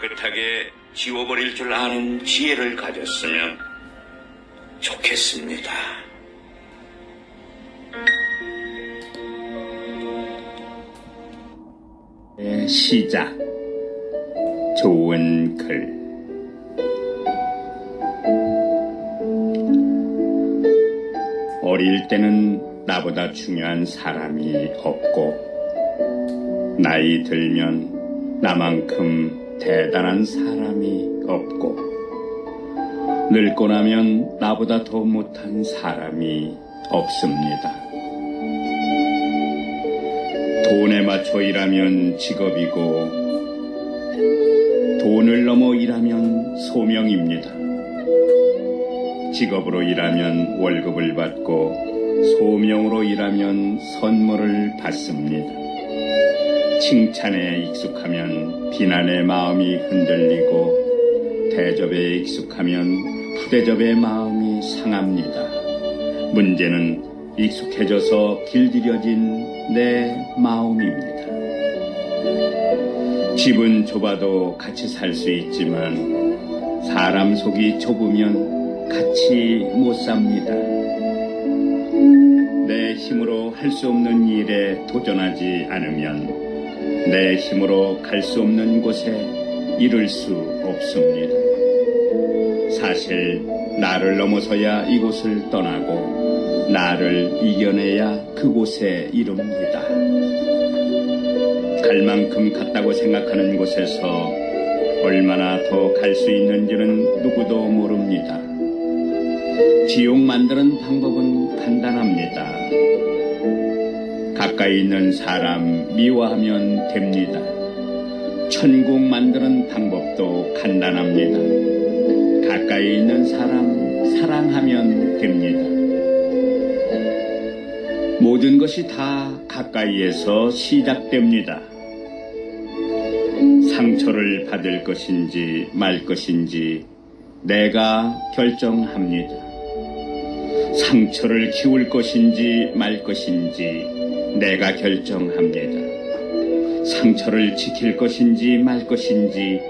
깨끗하게 지워버릴 줄 아는 지혜를 가졌으면 좋겠습니다. 의 시작 좋은 글 어릴 때는 나보다 중요한 사람이 없고 나이 들면 나만큼 대단한 사람이 없고 늙고 나면 나보다 더 못한 사람이 없습니다. 돈에 맞춰 일하면 직업이고 돈을 넘어 일하면 소명입니다. 직업으로 일하면 월급을 받고 소명으로 일하면 선물을 받습니다. 칭찬에 익숙하면 비난의 마음이 흔들리고 대접에 익숙하면 부대접의 마음이 상합니다. 문제는 익숙해져서 길들여진 내 마음입니다. 집은 좁아도 같이 살 수 있지만 사람 속이 좁으면 같이 못 삽니다. 내 힘으로 할 수 없는 일에 도전하지 않으면 내 힘으로 갈 수 없는 곳에 이룰 수 없습니다. 사실 나를 넘어서야 이곳을 떠나고 나를 이겨내야 그곳에 이릅니다. 갈 만큼 갔다고 생각하는 곳에서 얼마나 더 갈 수 있는지는 누구도 모릅니다. 지옥 만드는 방법은 간단합니다. 가까이 있는 사람 미워하면 됩니다. 천국 만드는 방법도 간단합니다. 가까이 있는 사람 사랑하면 됩니다. 모든 것이 다 가까이에서 시작됩니다. 상처를 받을 것인지 말 것인지 내가 결정합니다. 상처를 키울 것인지 말 것인지 내가 결정합니다. 상처를 지킬 것인지 말 것인지